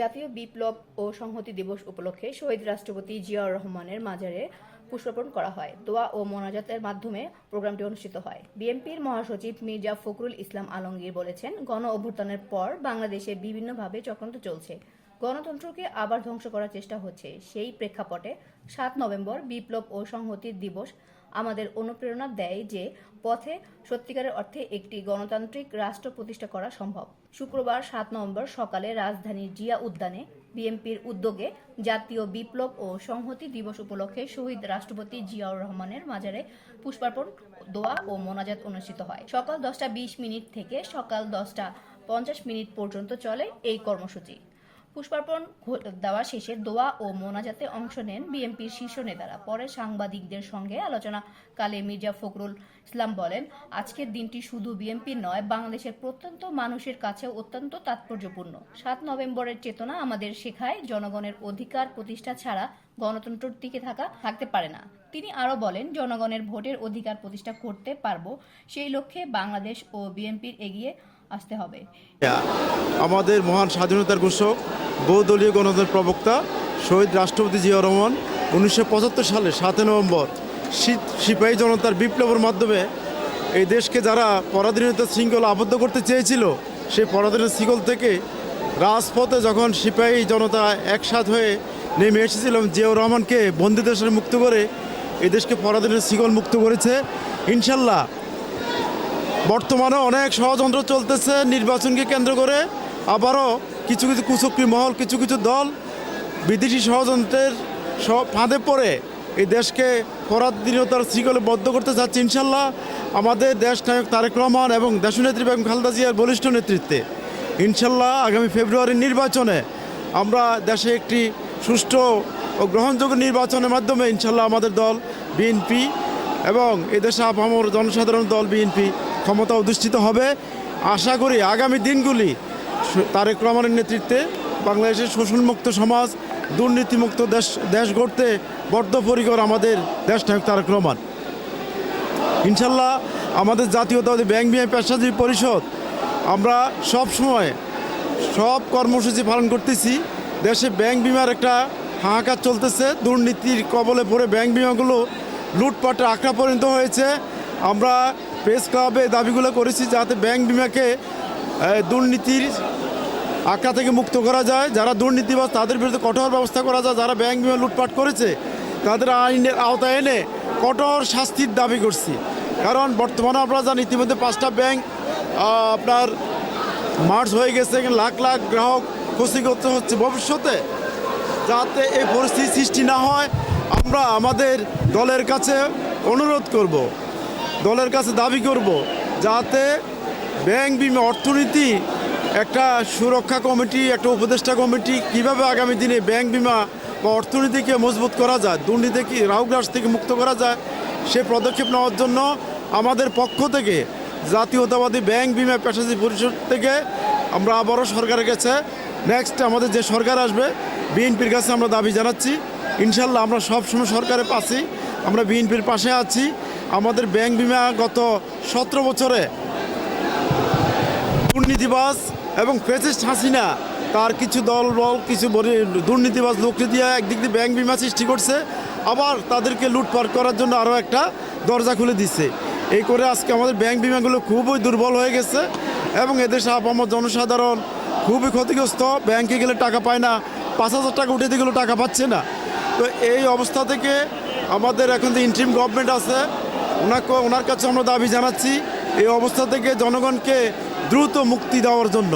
জাতীয় বিপ্লব ও সংহতি দিবস উপলক্ষে শহীদ রাষ্ট্রপতি জিয়াউর রহমানের মাজারে পুষ্পার্পণ করা হয়। দোয়া ও মোনাজাতের মাধ্যমে প্রোগ্রামটি অনুষ্ঠিত হয়। বিএনপির মহাসচিব মির্জা ফখরুল ইসলাম আলমগীর বলেছেন, গণ অভ্যুত্থানের পর বাংলাদেশে বিভিন্নভাবে চক্রান্ত চলছে। গণতন্ত্রকে আবার ধ্বংস করার চেষ্টা হচ্ছে। সেই প্রেক্ষাপটে সাত নভেম্বর বিপ্লব ও সংহতি দিবস আমাদের অনুপ্রেরণা দেয় যে পথে সত্যিকারের অর্থে একটি গণতান্ত্রিক রাষ্ট্র প্রতিষ্ঠা করা সম্ভব। শুক্রবার সাত নভেম্বর সকালে রাজধানীর জিয়া উদ্যানে বিএনপির উদ্যোগে জাতীয় বিপ্লব ও সংহতি দিবস উপলক্ষে শহীদ রাষ্ট্রপতি জিয়াউর রহমানের মাজারে পুষ্পার্পণ, দোয়া ও মোনাজাত অনুষ্ঠিত হয়। সকাল দশটা বিশ মিনিট থেকে সকাল দশটা পঞ্চাশ মিনিট পর্যন্ত চলে এই কর্মসূচি। পুষ্পার্পণ দেওয়া শেষে দোয়া ও মোনাজাতে অংশ নেন বিএনপির শীর্ষ নেতারা। পরে সাংবাদিকদের সঙ্গে আলোচনাকালে মির্জা ফখরুল ইসলাম বলেন, আজকের দিনটি শুধু বিএনপির নয়, বাংলাদেশের প্রত্যন্ত মানুষের কাছে অত্যন্ত তাৎপর্যপূর্ণ। সাত নভেম্বরের চেতনা আমাদের শেখায়, জনগণের অধিকার প্রতিষ্ঠা ছাড়া গণতন্ত্র টিকে থাকা থাকতে পারে না। তিনি আরও বলেন, জনগণের ভোটের অধিকার প্রতিষ্ঠা করতে পারব, সেই লক্ষ্যে বাংলাদেশ ও বিএনপির এগিয়ে আসতে হবে। আমাদের মহান স্বাধীনতার ঘোষক, বহুদলীয় গণতন্ত্রের প্রবক্তা, শহীদ রাষ্ট্রপতি জিয়া রহমান উনিশশো পঁচাত্তর সালে সাতই নভেম্বর সিপাহী জনতার বিপ্লবের মাধ্যমে এই দেশকে যারা পরাধীনতার শৃঙ্খল আবদ্ধ করতে চেয়েছিল, সেই পরাধীনতার শৃঙ্খল থেকে রাজপথে যখন সিপাহী জনতা একসাথ হয়ে নেমে এসেছিল এবং জিয়াউর রহমানকে বন্দিদেশের মুক্ত করে এই দেশকে পরাধীনের শৃঙ্খল মুক্ত করেছে, ইনশাল্লাহ বর্তমানে অনেক ষড়যন্ত্র চলতেছে, নির্বাচনকে কেন্দ্র করে। আবারও কিছু কিছু কুচক্রি মহল, কিছু কিছু দল বিদেশি ষড়যন্ত্রের ফাঁদে পড়ে। এই দেশকে পরাধীনতার শৃঙ্খলে বদ্ধ করতে চাচ্ছে ইনশাল্লাহ আমাদের দেশ নায়ক তারেক রহমান এবং দেশনেত্রী বেগম খালেদা জিয়ার বলিষ্ঠ নেতৃত্বে। ইনশাল্লাহ আগামী ফেব্রুয়ারির নির্বাচনে আমরা দেশে একটি সুষ্ঠু ও গ্রহণযোগ্য নির্বাচনের মাধ্যমে ইনশাল্লাহ আমাদের দল বিএনপি এবং এদেশে আপামর জনসাধারণ দল বিএনপি ক্ষমতা অধিষ্ঠিত হবে। আশা করি আগামী দিনগুলি তারেক রহমানের নেতৃত্বে বাংলাদেশের শোষণমুক্ত সমাজ, দুর্নীতিমুক্ত দেশ দেশ গড়তে বদ্ধপরিকর আমাদের দেশ নায়ক তারেক রহমান। ইনশাল্লাহ আমাদের জাতীয়তাবাদী ব্যাংক বিমা পেশাজীবী পরিষদ, আমরা সব সময় সব কর্মসূচি পালন করতেছি। দেশে ব্যাংক বিমার একটা হাহাকার চলতেছে, দুর্নীতির কবলে পড়ে ব্যাংক বিমাগুলো লুটপাটে আঁকড়া পরিণত হয়েছে। আমরা প্রেস ক্লাবে দাবিগুলো করেছি যাতে ব্যাংক বিমাকে দুর্নীতির আঁকড়া থেকে মুক্ত করা যায়। যারা দুর্নীতিবাজ, তাদের বিরুদ্ধে কঠোর ব্যবস্থা করা যায়। যারা ব্যাংক বিমা লুটপাট করেছে, তাদের আইনের আওতায় এনে কঠোর শাস্তির দাবি করছি। কারণ বর্তমানে আপনারা জানেন ইতিমধ্যে পাঁচটা ব্যাংক আপনার মার্চ হয়ে গেছে লাখ লাখ গ্রাহক ক্ষতিগ্রস্ত হচ্ছে। ভবিষ্যতে যাতে এই পরিস্থিতি সৃষ্টি না হয়, আমরা আমাদের দলের কাছে অনুরোধ করব। দলের কাছে দাবি করব যাতে ব্যাংক বিমা অর্থনীতি, একটা সুরক্ষা কমিটি, একটা উপদেষ্টা কমিটি কীভাবে আগামী দিনে ব্যাংক বিমা বা অর্থনীতিকে মজবুত করা যায়, দুর্নীতি কি রাহুগ্রাস থেকে মুক্ত করা যায়, সে পদক্ষেপ নেওয়ার জন্য আমাদের পক্ষ থেকে, জাতীয়তাবাদী ব্যাংক বিমা পেশাজী পরিষদ থেকে আমরা আবারও সরকারের কাছে নেক্সট আমাদের যে সরকার আসবে, বিএনপির কাছে আমরা দাবি জানাচ্ছি। ইনশাল্লাহ আমরা সবসময় সরকারের পাশেই আমরা বিএনপির পাশে আছি। আমাদের ব্যাংক বিমা গত সতেরো বছরে দুর্নীতিবাজ এবং ফেসিস্ট হাসিনা তার কিছু দল, বল, কিছু দুর্নীতিবাজ লোককে দিয়ে একদিক দিয়ে ব্যাংক বিমা সৃষ্টি করছে, আবার তাদেরকে লুটপাট করার জন্য আরও একটা দরজা খুলে দিচ্ছে এই করে আজকে আমাদের ব্যাংক বিমাগুলো খুবই দুর্বল হয়ে গেছে এবং এদেশে আপামর জনসাধারণ খুবই ক্ষতিগ্রস্ত। ব্যাংকে গেলে টাকা পায় না, পাঁচ হাজার টাকা উঠে দিয়ে গেলেও টাকা পাচ্ছে না। তো এই অবস্থা থেকে আমাদের এখন যে ইন্ট্রিম গভর্নমেন্ট আছে ওনাকে ওনার কাছে আমরা দাবি জানাচ্ছি এই অবস্থা থেকে জনগণকে দ্রুত মুক্তি দেওয়ার জন্য।